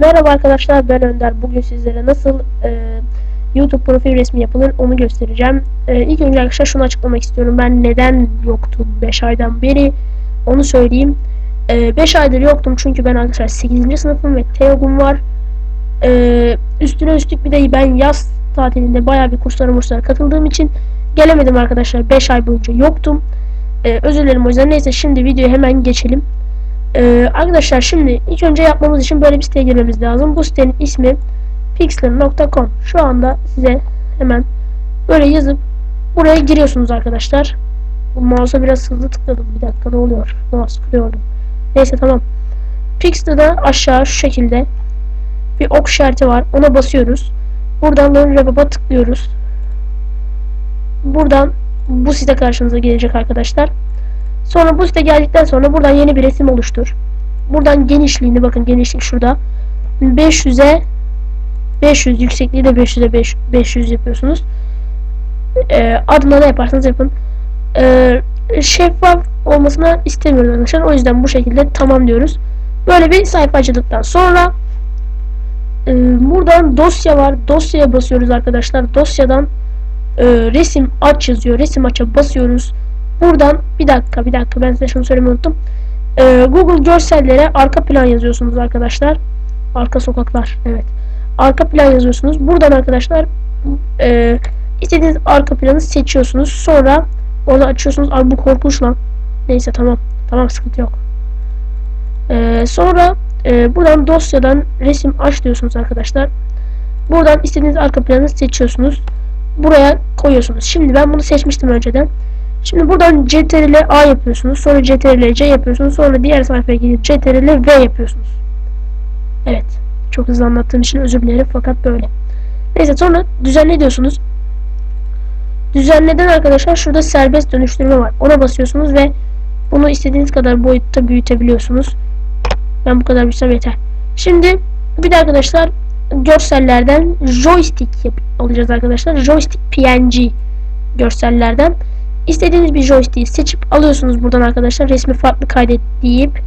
Merhaba arkadaşlar ben Önder. Bugün sizlere nasıl e, YouTube profil resmi yapılır onu göstereceğim. E, ilk önce arkadaşlar şunu açıklamak istiyorum. Ben neden yoktum 5 aydan beri onu söyleyeyim. 5 aydır yoktum çünkü ben arkadaşlar 8. sınıfım ve TEOG'um var. E, üstüne üstlük bir de ben yaz tatilinde bayağı bir kurslara murslara katıldığım için gelemedim arkadaşlar. 5 ay boyunca yoktum. E, özür dilerim o yüzden. Neyse şimdi videoya hemen geçelim. Ee, arkadaşlar şimdi ilk önce yapmamız için böyle bir siteye girmemiz lazım. Bu sitenin ismi pixler.com. Şu anda size hemen böyle yazıp buraya giriyorsunuz arkadaşlar. Mouse'a biraz hızlı tıkladım. Bir dakika ne oluyor? Mouse kırıyordum. Neyse tamam. Pixel'da aşağı şu şekilde bir ok işareti var. Ona basıyoruz. Buradan Learn Web'a tıklıyoruz. Buradan bu site karşınıza gelecek arkadaşlar. Sonra bu site geldikten sonra buradan yeni bir resim oluştur. Buradan genişliğini bakın genişlik şurada. 500'e 500 yüksekliği de 500'e 5, 500 yapıyorsunuz. Ee, adına ne yaparsanız yapın. Ee, şeffaf olmasını istemiyoruz arkadaşlar. O yüzden bu şekilde tamam diyoruz. Böyle bir sayfa sonra e, buradan dosya var. Dosyaya basıyoruz arkadaşlar. Dosyadan e, resim aç yazıyor. Resim aça basıyoruz. Buradan bir dakika bir dakika ben size şunu söylemeyi unuttum. Ee, Google görsellere arka plan yazıyorsunuz arkadaşlar. Arka sokaklar evet. Arka plan yazıyorsunuz. Buradan arkadaşlar e, istediğiniz arka planı seçiyorsunuz. Sonra onu açıyorsunuz. Abi bu korkunç lan. Neyse tamam. Tamam sıkıntı yok. Ee, sonra e, buradan dosyadan resim aç diyorsunuz arkadaşlar. Buradan istediğiniz arka planı seçiyorsunuz. Buraya koyuyorsunuz. Şimdi ben bunu seçmiştim önceden. Şimdi buradan CTRL A yapıyorsunuz. Sonra CTRL C yapıyorsunuz. Sonra diğer sayfaya gidip CTRL V yapıyorsunuz. Evet. Çok hızlı anlattığım için özür dilerim fakat böyle. Neyse sonra düzenle diyorsunuz. Düzenleden arkadaşlar şurada serbest dönüştürme var. Ona basıyorsunuz ve bunu istediğiniz kadar boyutta büyütebiliyorsunuz. Ben bu kadar büyütsem yeter. Şimdi bir de arkadaşlar görsellerden joystick alacağız arkadaşlar. Joystick PNG görsellerden. İstediğiniz bir joystick'i seçip alıyorsunuz buradan arkadaşlar. Resmi farklı kaydet deyip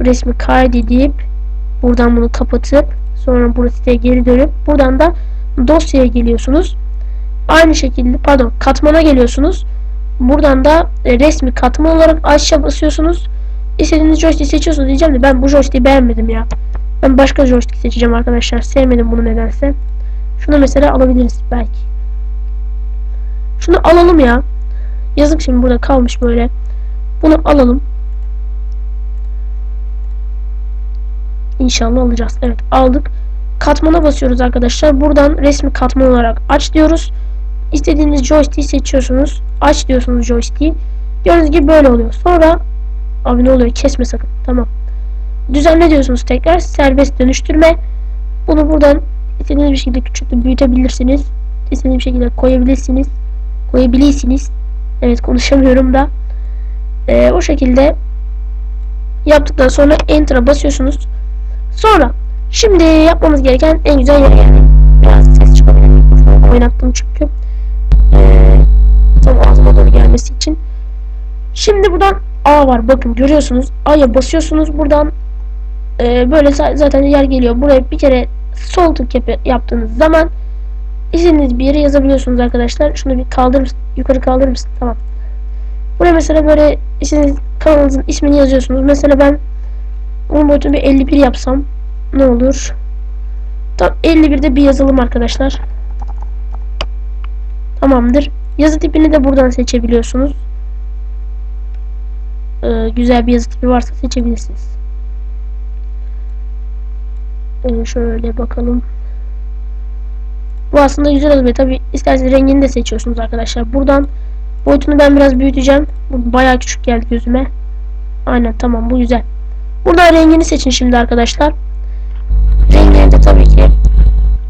resmi kaydedip buradan bunu kapatıp sonra bu siteye geri dönüp buradan da dosyaya geliyorsunuz. Aynı şekilde pardon katmana geliyorsunuz. Buradan da e, resmi katman olarak aşağı basıyorsunuz. İstediğiniz joystick seçiyorsunuz diyeceğim de ben bu joystick'i beğenmedim ya. Ben başka joystick seçeceğim arkadaşlar. Sevmedim bunu nedense. Şunu mesela alabiliriz belki. Şunu alalım ya. Yazık şimdi burada kalmış böyle. Bunu alalım. İnşallah alacağız. Evet aldık. Katmana basıyoruz arkadaşlar. Buradan resmi katman olarak aç diyoruz. İstediğiniz joystick'i seçiyorsunuz. Aç diyorsunuz joystick'i. Gördüğünüz gibi böyle oluyor. Sonra abi ne oluyor? Kesme sakın. Tamam. Düzenle diyorsunuz tekrar. Serbest dönüştürme. Bunu buradan istediğiniz bir şekilde küçültüp büyütebilirsiniz. İstediğiniz bir şekilde koyabilirsiniz. Koyabilirsiniz. Evet konuşamıyorum da. Ee, o şekilde yaptıktan sonra Enter'a basıyorsunuz. Sonra şimdi yapmamız gereken en güzel yer yani. Biraz ses çıkabilir mikrofonu oynattım çünkü. Ee, tam ağzıma doğru gelmesi için. Şimdi buradan A var. Bakın görüyorsunuz. A'ya basıyorsunuz. Buradan e, böyle zaten yer geliyor. Buraya bir kere sol tık yap yaptığınız zaman istediğiniz bir yere yazabiliyorsunuz arkadaşlar. Şunu bir kaldırır? Yukarı kaldırır mısın? Tamam. Buraya mesela böyle istediğiniz kanalınızın ismini yazıyorsunuz. Mesela ben onun boyutunu bir 51 yapsam ne olur? Tam 51'de bir yazalım arkadaşlar. Tamamdır. Yazı tipini de buradan seçebiliyorsunuz. Ee, güzel bir yazı tipi varsa seçebilirsiniz. Ee, şöyle bakalım. Bu aslında güzel oluyor. Tabi isterseniz rengini de seçiyorsunuz arkadaşlar. Buradan boyutunu ben biraz büyüteceğim. Bu bayağı küçük geldi gözüme. Aynen tamam bu güzel. Buradan rengini seçin şimdi arkadaşlar. Rengini de tabii ki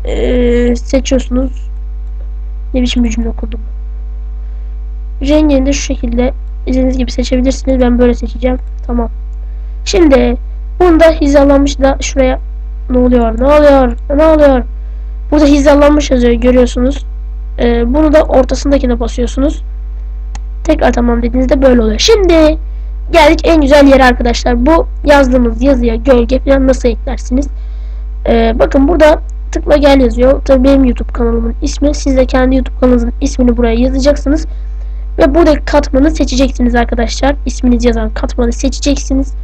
ee, seçiyorsunuz. Ne biçim bir cümle kurdum. Rengini de şu şekilde istediğiniz gibi seçebilirsiniz. Ben böyle seçeceğim. Tamam. Şimdi bunda hizalanmış da şuraya ne oluyor? Ne oluyor? Ne oluyor? Burada hizalanmış yazıyor görüyorsunuz. Ee, bunu da ortasındakine basıyorsunuz. Tekrar tamam dediğinizde böyle oluyor. Şimdi geldik en güzel yere arkadaşlar. Bu yazdığımız yazıya gölge falan nasıl eklersiniz? Ee, bakın burada tıkla gel yazıyor. Tabii benim YouTube kanalımın ismi. Siz de kendi YouTube kanalınızın ismini buraya yazacaksınız. Ve buradaki katmanı seçeceksiniz arkadaşlar. İsminiz yazan katmanı seçeceksiniz.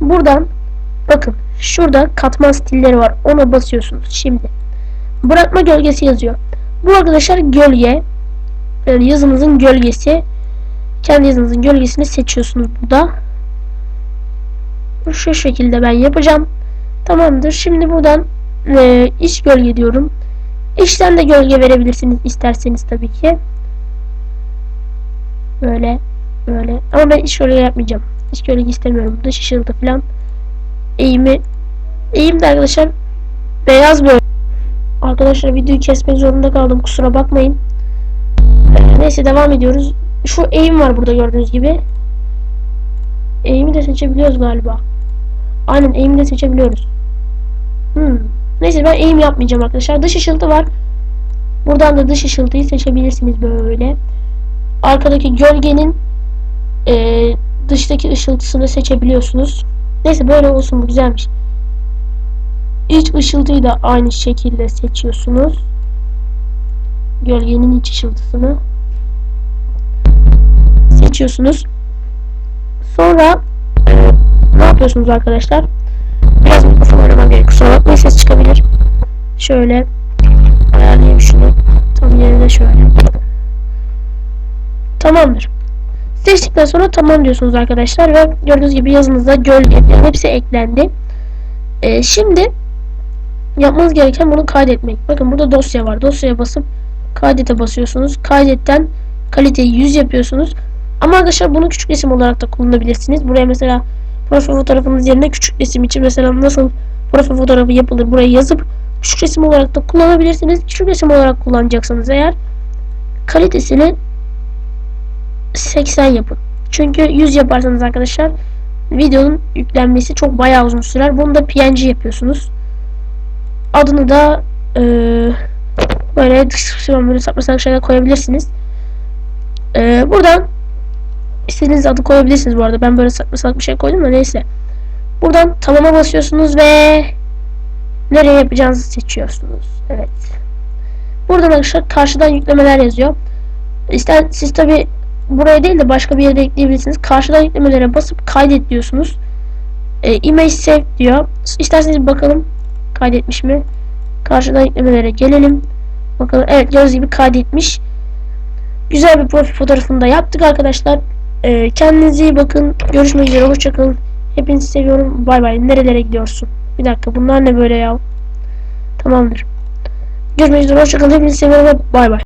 Buradan bakın şurada katman stilleri var. Ona basıyorsunuz şimdi. Bırakma gölgesi yazıyor. Bu arkadaşlar gölge. Yani yazınızın gölgesi. Kendi yazınızın gölgesini seçiyorsunuz burada. Şu şekilde ben yapacağım. Tamamdır. Şimdi buradan e, iç gölge diyorum. İçten de gölge verebilirsiniz isterseniz tabii ki. Böyle böyle. Ama ben iç gölge yapmayacağım. İç gölge istemiyorum. Dış ışıltı falan. Eğimi eğim de arkadaşlar beyaz böyle. Arkadaşlar videoyu kesmek zorunda kaldım. Kusura bakmayın. Ee, neyse devam ediyoruz. Şu eğim var burada gördüğünüz gibi. Eğimi de seçebiliyoruz galiba. Aynen eğimi de seçebiliyoruz. Hmm. Neyse ben eğim yapmayacağım arkadaşlar. Dış ışıltı var. Buradan da dış ışıltıyı seçebilirsiniz böyle. Arkadaki gölgenin e, dıştaki ışıltısını seçebiliyorsunuz. Neyse böyle olsun bu güzelmiş. İç ışıltıyı da aynı şekilde seçiyorsunuz. Gölgenin iç ışıltısını seçiyorsunuz. Sonra e, ne yapıyorsunuz arkadaşlar? Biraz mikrofon oynamam gerek. Kusura bakmayın ses çıkabilir. Şöyle ayarlayayım şunu. Tam yerine şöyle. Tamamdır. Seçtikten sonra tamam diyorsunuz arkadaşlar ve gördüğünüz gibi yazınızda gölge hepsi eklendi. Ee, şimdi yapmanız gereken bunu kaydetmek. Bakın burada dosya var. Dosyaya basıp kaydete basıyorsunuz. Kaydetten kaliteyi 100 yapıyorsunuz. Ama arkadaşlar bunu küçük resim olarak da kullanabilirsiniz. Buraya mesela profil fotoğrafınız yerine küçük resim için mesela nasıl profil fotoğrafı yapılır buraya yazıp küçük resim olarak da kullanabilirsiniz. Küçük resim olarak kullanacaksınız eğer kalitesini 80 yapın. Çünkü 100 yaparsanız arkadaşlar videonun yüklenmesi çok bayağı uzun sürer. Bunu da PNG yapıyorsunuz. Adını da e, böyle description böyle saçma şeyler koyabilirsiniz. E, buradan istediğiniz adı koyabilirsiniz bu arada. Ben böyle saçma salak bir şey koydum da neyse. Buradan tamama basıyorsunuz ve nereye yapacağınızı seçiyorsunuz. Evet. Buradan arkadaşlar karşıdan yüklemeler yazıyor. İster siz tabi buraya değil de başka bir yere ekleyebilirsiniz. Karşıdan yüklemelere basıp kaydet diyorsunuz. E, image save diyor. İsterseniz bakalım kaydetmiş mi? Karşıdan yüklemelere gelelim. Bakalım evet gördüğünüz gibi kaydetmiş. Güzel bir profil fotoğrafını da yaptık arkadaşlar. E, kendinize iyi bakın. Görüşmek üzere. Hoşçakalın. Hepinizi seviyorum. Bay bay. Nerelere gidiyorsun? Bir dakika bunlar ne böyle ya? Tamamdır. Görüşmek üzere. Hoşçakalın. Hepinizi seviyorum bay bay.